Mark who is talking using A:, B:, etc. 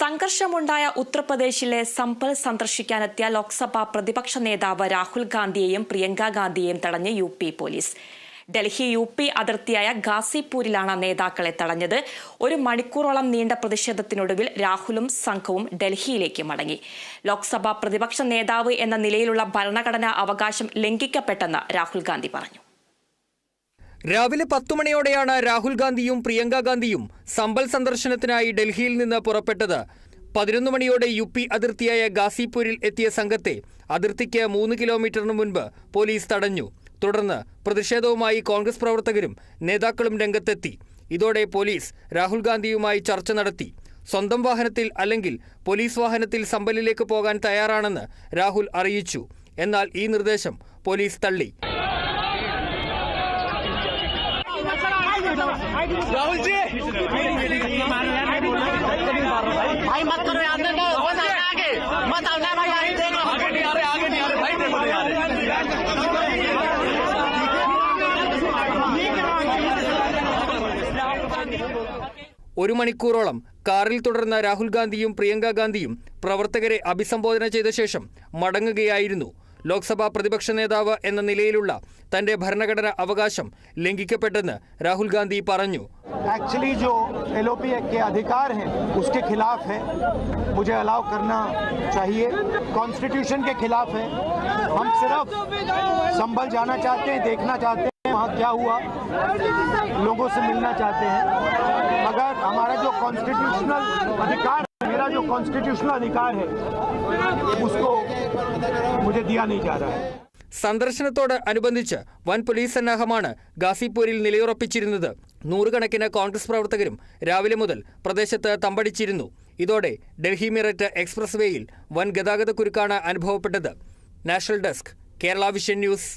A: സംഘർഷമുണ്ടായ ഉത്തർപ്രദേശിലെ സമ്പൽ സന്ദർശിക്കാനെത്തിയ ലോക്സഭാ പ്രതിപക്ഷ നേതാവ് രാഹുൽ ഗാന്ധിയെയും പ്രിയങ്ക ഗാന്ധിയെയും തടഞ്ഞ് U P police. Delhi U P അതിർത്തിയായ ഗാസിപൂരിലാണ് നേതാക്കളെ തടഞ്ഞത്. ഒരു മണിക്കൂറോളം നീണ്ട പ്രതിഷേധത്തിനൊടുവിൽ രാഹുലും സംഘവും ഡൽഹിയിലേക്ക് മടങ്ങി. ലോക്സഭാ പ്രതിപക്ഷ നേതാവ് എന്ന നിലയിലുള്ള ഭരണഘടനാ അവകാശം ലംഘിക്കപ്പെട്ടെന്ന് രാഹുൽ ഗാന്ധി പറഞ്ഞു.
B: രാവിലെ പത്തു മണിയോടെയാണ് രാഹുൽ ഗാന്ധിയും പ്രിയങ്ക ഗാന്ധിയും സമ്പൽ സന്ദർശനത്തിനായി ഡൽഹിയിൽ നിന്ന് പുറപ്പെട്ടത്. പതിനൊന്ന് മണിയോടെ യു പി അതിർത്തിയായ ഗാസിപൂരിൽ എത്തിയ സംഘത്തെ അതിർത്തിക്ക് മൂന്ന് കിലോമീറ്ററിന് മുൻപ് പോലീസ് തടഞ്ഞു. തുടർന്ന് പ്രതിഷേധവുമായി കോൺഗ്രസ് പ്രവർത്തകരും നേതാക്കളും രംഗത്തെത്തി. ഇതോടെ പോലീസ് രാഹുൽ ഗാന്ധിയുമായി ചർച്ച നടത്തി. സ്വന്തം വാഹനത്തിൽ അല്ലെങ്കിൽ പോലീസ് വാഹനത്തിൽ സമ്പലിലേക്ക് പോകാൻ തയ്യാറാണെന്ന് രാഹുൽ അറിയിച്ചു. എന്നാൽ ഈ നിർദ്ദേശം പോലീസ് തള്ളി.
C: राहुल जी
D: भाई मत करो यार नहीं नहीं, मत आना आगे मत आना भाई आगे देखो
C: आगे नहीं आ रहे आगे नहीं आ रहे भाई देखो नहीं आ रहे
B: ഒരു മണിക്കൂറോളം കാറിൽ തുടർന്ന രാഹുൽ ഗാന്ധിയും പ്രിയങ്ക ഗാന്ധിയും പ്രവർത്തകരെ അഭിസംബോധന ചെയ്ത ശേഷം മടങ്ങുകയായിരുന്നു ലോക്സഭാ പ്രതിപക്ഷ നേതാവ് എന്ന നിലയിലുള്ള തന്റെ ഭരണഘടന അവകാശം ലംഘിക്കപ്പെട്ടെന്ന് രാഹുൽ ഗാന്ധി പറഞ്ഞു
E: एक्चुअली जो एलओपी के अधिकार हैं उसके खिलाफ है मुझे अलाउ करना चाहिए कॉन्स्टिट्यूशन के खिलाफ है हम सिर्फ संभल जाना चाहते हैं देखना चाहते हैं वहाँ क्या हुआ लोगों से मिलना चाहते हैं मगर हमारा जो कॉन्स्टिट्यूशनल अधिकार है मेरा जो कॉन्स्टिट्यूशनल अधिकार है उसको मुझे दिया नहीं जा रहा है
B: സന്ദർശനത്തോട് അനുബന്ധിച്ച് വൻ പോലീസ് സന്നാഹമാണ് ഗാസിപൂരിൽ നിലയുറപ്പിച്ചിരുന്നത് നൂറുകണക്കിന് കോൺഗ്രസ് പ്രവർത്തകരും രാവിലെ മുതൽ പ്രദേശത്ത് തമ്പടിച്ചിരുന്നു ഇതോടെ ഡൽഹി മീററ്റ് എക്സ്പ്രസ് വേയിൽ വൻ ഗതാഗത കുരുക്കാണ് അനുഭവപ്പെട്ടത് national desk Kerala vision news